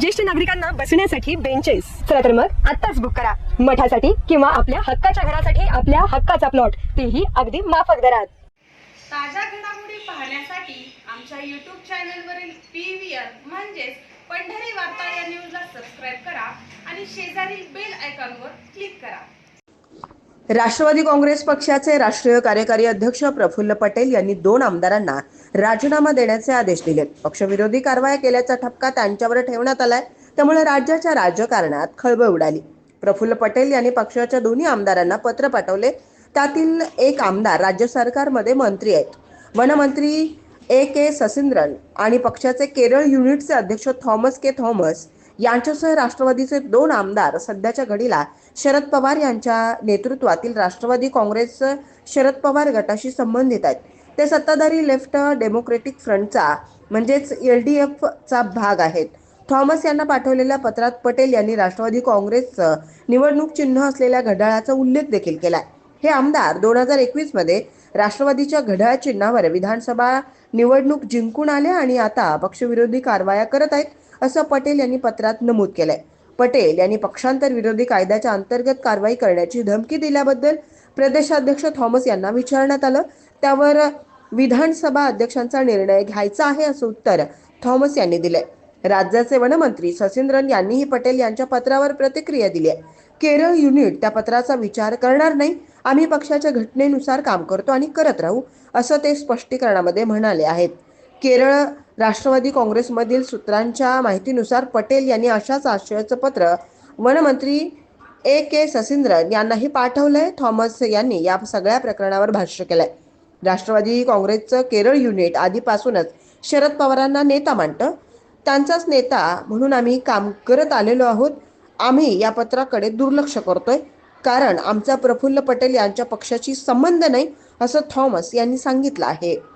ज्येष्ठ नागरिकांना बसण्यासाठी बेंचेस चला तर मग आत्ताच बुक करा. मठासाठी किंवा आपल्या हक्काच्या घरासाठी आपल्या हक्काचा प्लॉट तेही अगदी माफक दरात. ताज्या घडामोडी पाहण्यासाठी आमच्या यूट्यूब चॅनलवरील पी व्ही आर म्हणजेच पंढरी वार्ता या न्यूजला सबस्क्राईब करा आणि शेजारील बेल आयकॉनवर क्लिक करा. राष्ट्रवादी काँग्रेस पक्षाचे राष्ट्रीय कार्यकारी अध्यक्ष प्रफुल्ल पटेल यांनी दोन आमदारांना राजीनामा देण्याचे आदेश दिलेत पक्षविरोधी कारवाया केल्याचा ठपका त्यांच्यावर ठेवण्यात आलाय. त्यामुळे राज्याच्या राजकारणात खळबळ उडाली. प्रफुल्ल पटेल यांनी पक्षाच्या दोन्ही आमदारांना पत्र पाठवले. त्यातील एक आमदार राज्य सरकारमध्ये मंत्री आहेत. वनमंत्री ए के ससिंद्रन आणि पक्षाचे केरळ युनिटचे अध्यक्ष थॉमस के थॉमस यांच्यासह राष्ट्रवादीचे दोन आमदार सध्याच्या घडीला शरद पवार यांच्या नेतृत्वातील राष्ट्रवादी काँग्रेस शरद पवार गटाशी संबंधित आहेत. ते सत्ताधारी लेफ्ट डेमोक्रेटिक फ्रंटचा म्हणजेच एल डी एफचा भाग आहेत. थॉमस यांना पाठवलेल्या पत्रात पटेल यांनी राष्ट्रवादी काँग्रेसचं निवडणूक चिन्ह असलेल्या घड्याळाचा उल्लेख देखील केलाय. हे आमदार दोन हजार एकवीसमध्ये राष्ट्रवादीच्या घड्याळ चिन्हावर विधानसभा निवडणूक जिंकून आले आणि आता पक्षविरोधी कारवाया करत आहेत असं पटेल यांनी पत्रात नमूद केलंय. पटेल यांनी पक्षांतर विरोधी कायद्याच्या अंतर्गत कारवाई करण्याची धमकी दिल्याबद्दल प्रदेशाध्यक्ष थॉमस यांना विचारण्यात आलं. त्यावर विधानसभा अध्यक्षांचा निर्णय घ्यायचा आहे असं उत्तर थॉमस यांनी दिले राज्याचे वनमंत्री सचिंद्रन यांनीही पटेल यांच्या पत्रावर प्रतिक्रिया दिली आहे. केरळ युनिट त्या पत्राचा विचार करणार नाही. आम्ही पक्षाच्या घटनेनुसार काम करतो आणि करत राहू असं ते स्पष्टीकरणामध्ये म्हणाले आहेत. केरळ राष्ट्रवादी काँग्रेसमधील सूत्रांच्या माहितीनुसार पटेल यांनी अशाच आशयाचं पत्र वनमंत्री ए के ससिंद्रन यांनाही पाठवलंय. थॉमस यांनी या सगळ्या प्रकरणावर भाष्य केलंय. राष्ट्रवादी काँग्रेसचं केरळ युनिट आधीपासूनच शरद पवारांना नेता मानतं. त्यांचाच नेता म्हणून आम्ही काम करत आलेलो आहोत. आम्ही या पत्राकडे दुर्लक्ष करतोय. कारण आमचा प्रफुल्ल पटेल यांच्या पक्षाशी संबंध नाही असं थॉमस यांनी सांगितलं आहे.